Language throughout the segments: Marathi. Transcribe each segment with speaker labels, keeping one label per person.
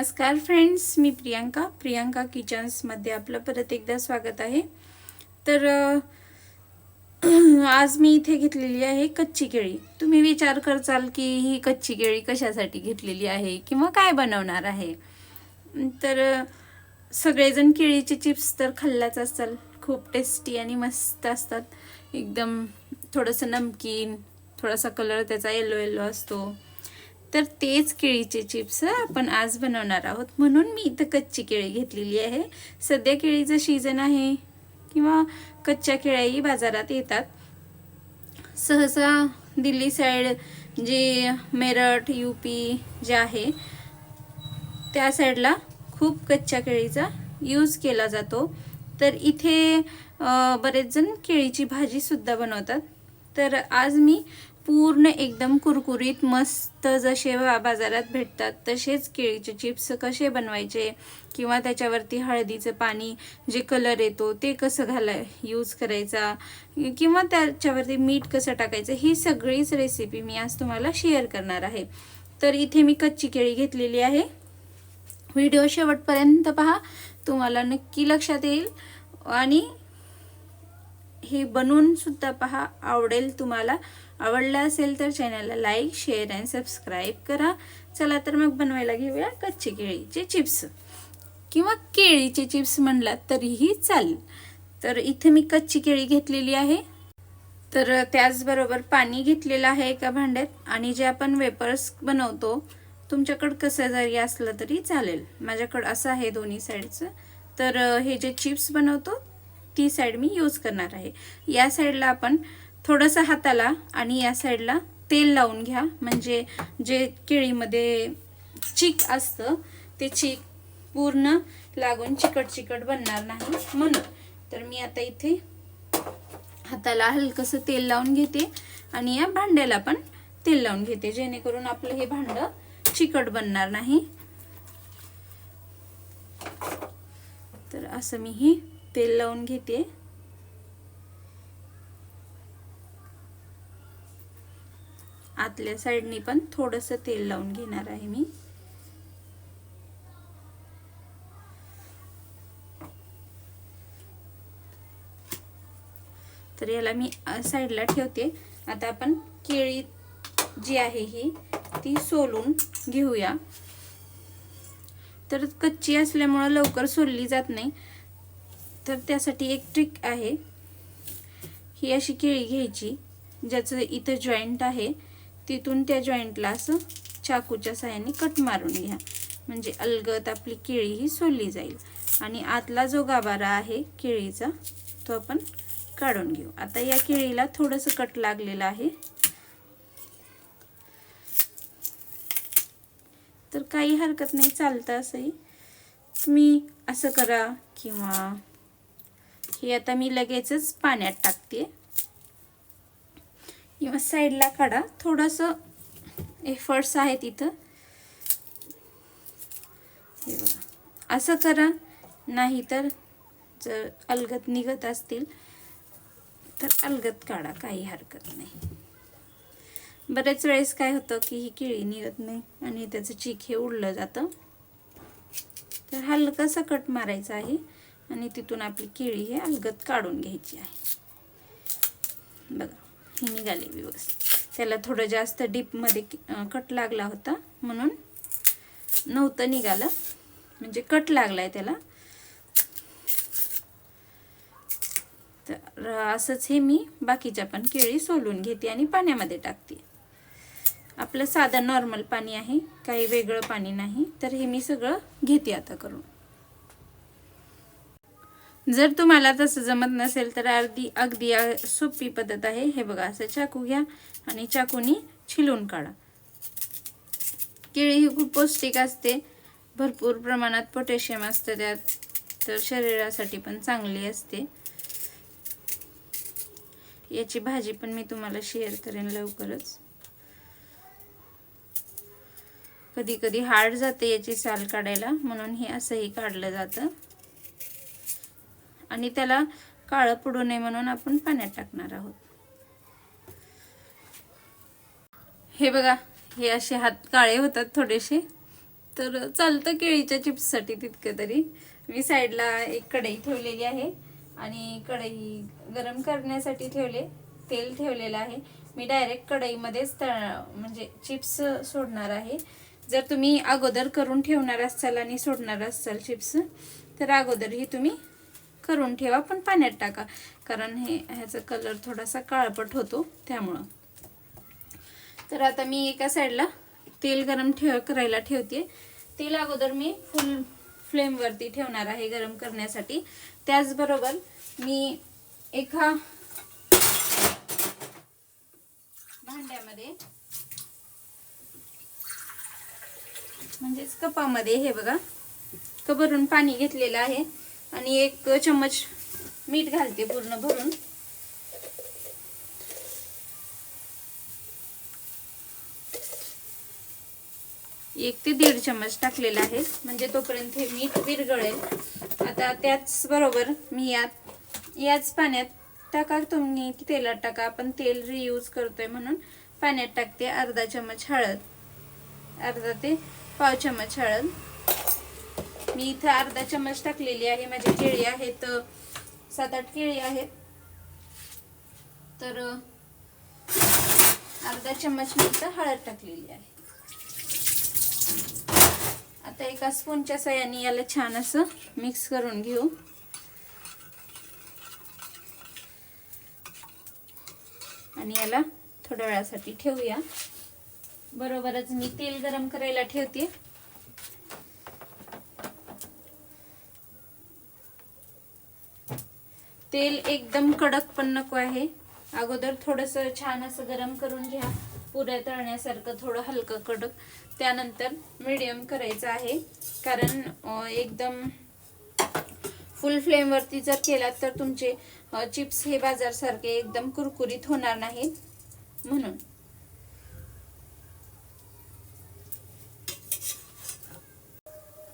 Speaker 1: नमस्कार फ्रेंड्स मी प्रियांका. प्रियांका किचन्समध्ये आपलं परत एकदा स्वागत आहे. तर आज मी इथे घेतलेली आहे कच्ची केळी. तुम्ही विचार करचाल की ही कच्ची केळी कशासाठी घेतलेली आहे किंवा काय बनवणार आहे? तर सगळेजण केळीचे चिप्स तर खाल्लाच असाल खूप टेस्टी आणि मस्त असतात. एकदम थोडंसं नमकीन थोडासा कलर त्याचा येलो येलो असतो. तर तेच केळीचे चिप्स आपण आज बनवणार आहोत. म्हणून मी इथं कच्ची केळी घेतलेली आहे. सध्या केळीचं सीझन आहे किंवा कच्च्या केळ्याही बाजारात येतात. सहसा दिल्ली साईड जे मेरठ यू पी जे आहे त्या साईडला खूप कच्च्या केळीचा यूज केला जातो. तर इथे बरेच जण केळीची भाजीसुद्धा बनवतात. तर आज मी पूर्ण एकदम कुरकुरीत मस्त जसे बाजारात भेटतात तसेच केळीचे चिप्स कसे बनवायचे किंवा त्याच्यावरती हळदीचं पाणी जे कलर येतो ते कसं घालाय यूज करायचा किंवा त्याच्यावरती मीठ कसं टाकायचं ही सगळीच रेसिपी मी आज तुम्हाला शेअर करणार आहे. तर इथे मी कच्ची केळी घेतलेली आहे. व्हिडिओ शेवटपर्यंत पहा तुम्हाला नक्की लक्षात येईल. आणि हे बनवून सुद्धा पहा आवडेल तुम्हाला. आवडलं असेल तर चॅनलला लाईक शेअर अँड सबस्क्राईब करा. चला तर मग बनवायला घेऊया कच्ची केळीचे चिप्स. किंवा केळीचे चिप्स म्हणलात तरीही चालेल. तर इथे मी कच्ची केळी घेतलेली आहे. तर त्याचबरोबर पाणी घेतलेलं आहे एका भांड्यात आणि जे आपण वेपर्स बनवतो तुमच्याकडं कसं जरी असलं तरी चालेल. माझ्याकडं असं आहे दोन्ही साईडचं तर हे जे चिप्स बनवतो ती साईड मी यूज करणार आहे. या साईडला आपण थोडंसं हाताला आणि या साईडला तेल लावून घ्या. म्हणजे जे केळीमध्ये चीक असतं ते चीक पूर्ण लागून चिकट चिकट बनणार नाही म्हणून. तर मी आता इथे हाताला हलकंसं तेल लावून घेते आणि या भांड्याला पण तेल लावून घेते जेणेकरून आपलं हे भांडं चिकट बनणार नाही. तर असं मी ही तेल लावून घेते. आतल्या साईडनी पण थोडंसं तेल लावून घेणार आहे मी. तर याला मी साईडला ठेवते. आता आपण केळी जी आहे ही ती सोलून घेऊया. तर कच्ची असल्यामुळं लवकर सोलली जात नाही. तर त्यासाठी एक ट्रिक आहे. ही अशी केळी घ्यायची ज्याचं इथं जॉईंट आहे. तिथून त्या जॉईंटला असं चाकूच्या साह्याने कट मारून घ्या. म्हणजे अलगत आपली केळी ही सोलली जाईल. आणि आतला जो गाभारा आहे केळीचा तो आपण काढून घेऊ. आता या केळीला थोडंसं कट लागलेलं आहे. तर काही हरकत नाही चालतं असंही. तुम्ही असं करा किंवा हे आता मी लगेचच पाण्यात टाकते. किंवा साईडला काढा. थोडंसं एफर्ट्स आहेत इथं. हे बघा. असं करा. नाही तर जर अलगत निघत असतील तर अलगत काढा. काही हरकत नाही. बरेच वेळेस काय होतं की ही केळी निघत नाही आणि त्याचं चीक हे उडलं जातं. तर हलकासा कट मारायचं आहे आणि तिथून आपली केळी हे अलगत काढून घ्यायची आहे. बघा. ही निघाली व्यवस्थित. त्याला थोडं जास्त डीपमध्ये कट लागला होता. म्हणून नव्हतं निघालं. म्हणजे कट लागला आहे त्याला. तर असंच हे मी बाकीच्या पण केळी सोलून घेते आणि पाण्यामध्ये टाकते. आपलं साधं नॉर्मल पाणी आहे. काही वेगळं पाणी नाही. तर हे मी सगळं घेते आता करून. जर तुम्हाला तसं जमत नसेल तर अर्धी अगदी सोपी पद्धत आहे. हे बघा असं चाकू घ्या आणि चाकूनी छिलून काढा. केळी ही खूप पौष्टिक असते. भरपूर प्रमाणात पोटॅशियम असतं त्यात तर शरीरासाठी पण चांगली असते. याची भाजी पण मी तुम्हाला शेअर करेन लवकरच. कधी कधी हार्ड जाते याची साल काढायला म्हणून हे असंही काढलं जातं. आणि त्याला काळं पडू नये म्हणून आपण पाण्यात टाकणार आहोत. हे बघा हे असे हात काळे होतात थोडेसे. तर चालतं केळीच्या चिप्ससाठी तितकं तरी. मी साईडला एक कढई ठेवलेली आहे आणि कढई गरम करण्यासाठी ठेवले तेल ठेवलेलं आहे. मी डायरेक्ट कढईमध्येच तळ म्हणजे चिप्स सोडणार आहे. जर तुम्ही अगोदर करून ठेवणार असाल आणि सोडणार असाल चिप्स तर अगोदरही तुम्ही करून ठेवा पण पाण्यात टाका. कारण हे ह्याचा कलर थोडासा काळपट होतो त्यामुळं. तर आता मी एका साईडला तेल गरम ठेव करायला ठेवते तेल अगोदर मी फुल फ्लेमवरती ठेवणार आहे गरम करण्यासाठी. त्याचबरोबर मी एका भांड्यामध्ये म्हणजेच कपामध्ये हे बघा कबरून पाणी घेतलेलं आहे. आणि एक चम्मच मीठ घालते पूर्ण भरून. एक ते दीड चम्मच टाकलेला आहे म्हणजे तोपर्यंत हे मीठ विरगळेल आता त्याच बरोबर मी यात याच पाण्यात टाका तुम्ही तेलात टाका. आपण तेल रियूज करतोय म्हणून पाण्यात टाकते अर्धा चम्मच हळद अर्धा ते पाव चम्मच हळद. मी इथं अर्धा चम्मच टाकलेली आहे. माझी केळी आहेत सात आठ केळी आहेत. तर अर्धा चम्मच मी इथं हळद टाकलेली आहे. आता एका स्पूनच्या सहाय्याने याला छान असं मिक्स करून घेऊ. आणि याला थोड्या वेळासाठी ठेवूया. बरोबरच मी तेल गरम करायला ठेवते. तेल एकदम कडक पण नको आहे. अगोदर थोडस छान असं गरम करून घ्या. पुऱ्या तळण्यासारखं थोडं हलकं कडक. त्यानंतर मीडियम करायचं आहे. कारण एकदम फुल फ्लेमवरती जर केलात तर तुमचे चिप्स हे बाजारसारखे एकदम कुरकुरीत होणार नाहीत. म्हणून.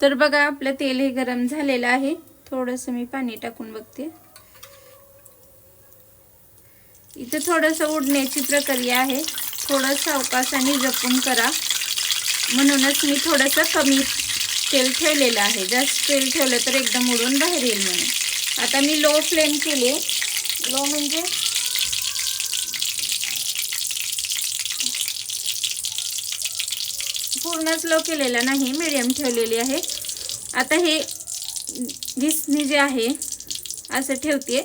Speaker 1: तर बघा आपलं तेल हे गरम झालेलं आहे. थोडंसं मी पाणी टाकून बघते. इथं थोडंसं उडण्याची प्रक्रिया आहे. थोडं सावकाश जपून करा. म्हणूनच मी थोडंसं कमी तेल ठेवलेलं आहे. जास्त तेल ठेवलं तर एकदम उडून बाहेर येईल म्हणून. आता मी लो फ्लेम केली. लो म्हणजे पूर्णच लो केलेला नाही मिडियम ठेवलेली आहे. आता हे घिसणी जे आहे असं ठेवते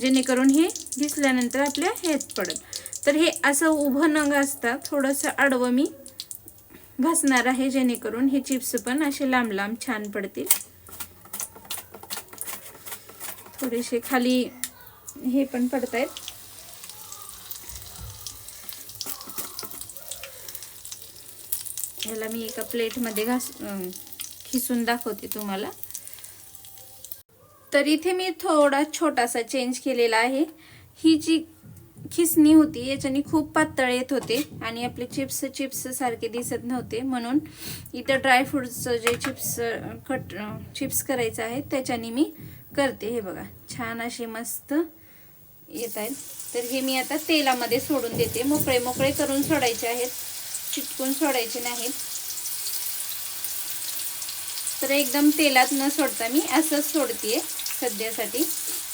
Speaker 1: जेणेकरून हे घिसल्यानंतर आपल्या हेच पडत तर हे असं उभं न घासता थोडंसं आडवं मी घासणार आहे जेणेकरून हे चिप्स पण असे लांब लांब छान पडतील. थोडेसे खाली हे पण पडतायत. याला मी एका प्लेटमध्ये घास खिसून दाखवते तुम्हाला. तर इथे मी थोडा छोटासा चेंज केलेला आहे. ही जी खिसणी होती याच्याने खूप पातळ येत होते आणि आपले चिप्स चिप्स सारखे दिसत नव्हते. म्हणून इथं ड्रायफ्रूटचं जे चिप्स कट चिप्स करायचं आहे त्याच्याने मी करते. हे बघा छान असे मस्त येत आहेत. तर हे मी आता तेलामध्ये सोडून देते. मोकळे मोकळे करून सोडायचे आहेत. चिटकून सोडायचे नाहीत. तर एकदम तेलात न सोडता मी असंच सोडते सध्यासाठी.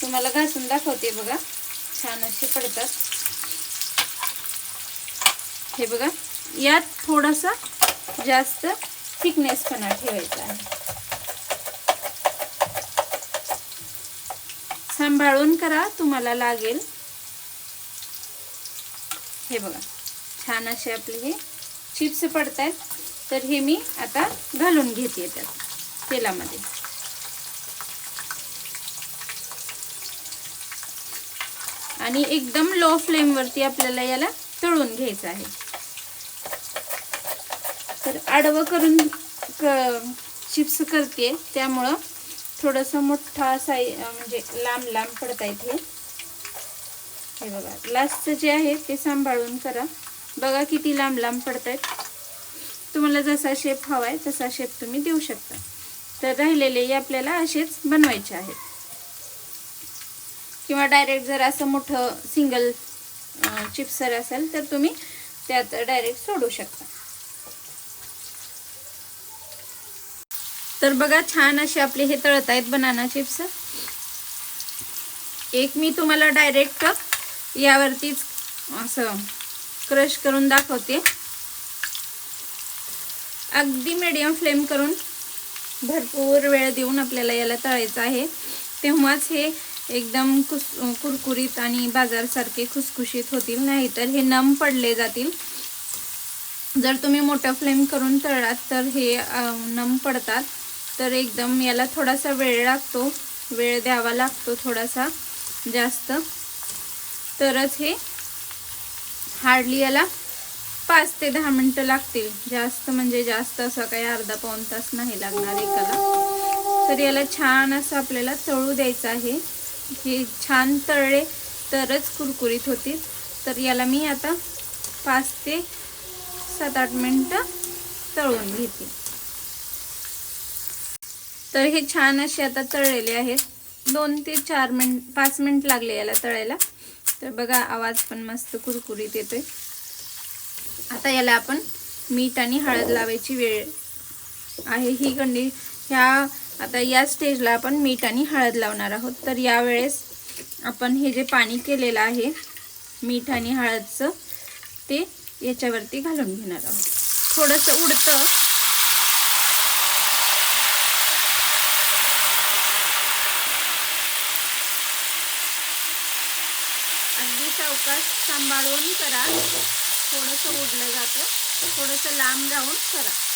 Speaker 1: तुम्हाला घासून दाखवते बघा. छान असे पडतात. हे बघा यात थोडासा जास्त थिकनेसपणा ठेवायचा आहे. सांभाळून करा तुम्हाला लागेल. हे बघा छान असे आपले हे चिप्स पडतात तर हे मी आता घालून घेते त्यात तेलामध्ये. आणि एकदम लो फ्लेमवरती आपल्याला याला तळून घ्यायचं आहे. तर आडवं करून चिप्स करते. त्यामुळं थोडंसं मोठा साई म्हणजे लांब लांब पडतायत हे हे बघा लास्टचं जे आहे ते सांभाळून करा. बघा किती लांब लांब पडत आहेत तुम्हाला जसा शेप हवा आहे तसा शेप तुम्ही देऊ शकता. तर राहिलेले आपल्याला असेच बनवायचे आहेत. किंवा डायरेक्ट जर असं मोठं सिंगल चिप्सर असेल तर तुम्ही त्यात डायरेक्ट सोडू शकता. तर बघा छान असे आपले हे तळत आहेत बनाना चिप्स एक मी तुम्हाला डायरेक्ट यावरतीच असं क्रश करून दाखवते. अगदी मीडियम फ्लेम करून भरपूर वेळ देऊन आपल्याला याला तळायचं आहे. तेव्हाच हे एकदम कुस कुरकुरीत आणि बाजारसारखे खुसखुशीत होतील नाहीतर हे नम पडले जातील. जर तुम्ही मोठा फ्लेम करून तळलात तर हे नम पडतात. तर एकदम याला थोडासा वेळ लागतो. वेळ द्यावा लागतो थोडासा जास्त. तरच हे हार्डली याला पाच ते दहा मिनटं लागतील. जास्त म्हणजे जास्त असं काही अर्धा पाऊण तास नाही लागणार एकाला. तर याला छान असं आपल्याला तळू द्यायचं आहे. हे छान तळले तरच कुरकुरीत होतील. तर याला मी आता पाच ते सात आठ मिनटं तळून घेते. तर हे छान असे आता तळलेले आहेत. दोन ते चार मिनट पाच मिनिट लागले याला तळायला. तर बघा आवाज पण मस्त कुरकुरीत येतोय. आता याला आपण मीठ आणि हळद लावायची वेळ आहे. ही कंडी ह्या आता या स्टेजला आपण मीठ आणि हळद लावणार आहोत. तर यावेळेस आपण हे जे पाणी केलेलं आहे मीठ आणि हळदचं ते याच्यावरती घालून घेणार आहोत. थोडंसं उडतं. अगदी सावकाश सांभाळून करा. थोडंसं उडलं जातं. थोडंसं लांब राहून करा.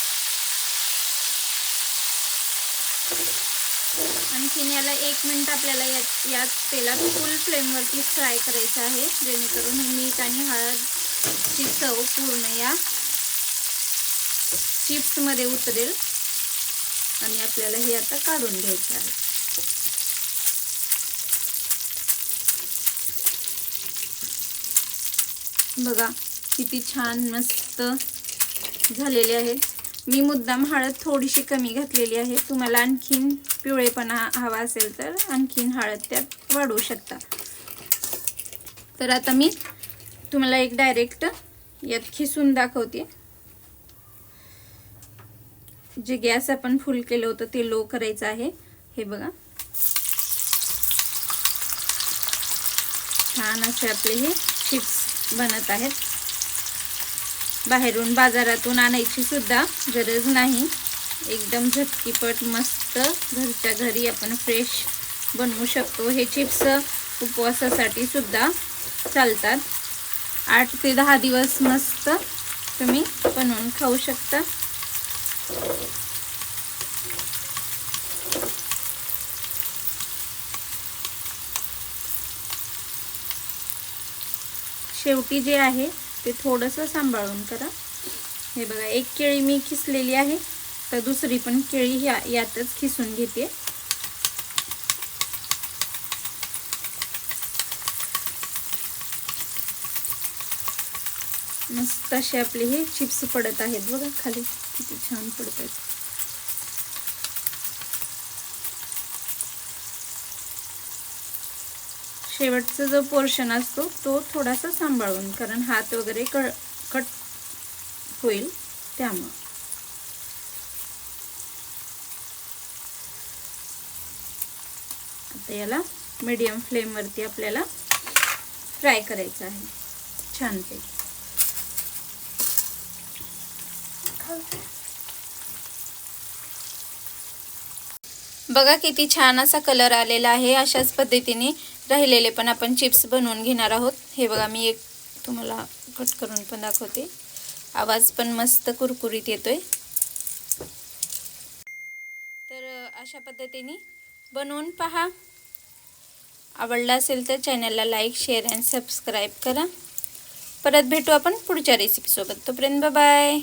Speaker 1: आणखीन याला एक मिनिट आपल्याला या या तेलात फुल फ्लेमवरती फ्राय करायचं आहे. जेणेकरून हे मीठ आणि हळदची चव पूर्ण या चिप्समध्ये उतरेल. आणि आपल्याला हे आता काढून घ्यायचं आहे. बघा किती छान मस्त झालेले आहेत मी मुद्दाम हळद थोडीशी कमी घातलेली आहे. तुम्हाला आणखीन पिवळेपणा हवा असेल तर आणखीन हळद त्यात वाढवू शकता. तर आता मी तुम्हाला एक डायरेक्ट यात खिसून दाखवते. जे गॅस आपण फुल केलं होतं ते लो करायचं आहे. हे बघा. छान असे आपले हे चिप्स बनत आहेत. बाहेरून बाजारातून आणायची सुद्धा गरज नाही. एकदम झटकीपट मस्त घरच्या घरी आपण फ्रेश बनवू शकतो. हे चिप्स उपवासासाठी सुद्धा चालतात. आठ ते दहा दिवस मस्त तुम्ही बनवून खाऊ शकता. शेवटी जे आहे ते थोडंसं सांभाळून करा. हे बघा एक केळी मी खिसलेली आहे. तर दुसरी पण केळी ह्या यातच खिसून घेते. मस्त असे आपले हे चिप्स पडत आहेत बघा खाली. किती छान पडत आहेत. शेवटचा जो पोर्शन असतो तो थोडासा सांभाळून कारण हात वगैरे क कट होईल त्यामुळं. आता याला मीडियम फ्लेमवरती आपल्याला फ्राय करायचं आहे. छानपैकी बघा किती छान असा कलर आलेला आहे अशाच पद्धतीने. राहिलेले पण आपण चिप्स बनवून घेणार आहोत. हे बघा मी एक तुम्हाला कट करून पण दाखवते. आवाज पण मस्त कुरकुरीत येतोय. तर अशा पद्धतीने बनवून पहा. आवडला असेल तर चॅनलला लाईक शेअर अँड सबस्क्राईब करा. परत भेटू आपण पुढच्या रेसिपीसोबत तोपर्यंत बाय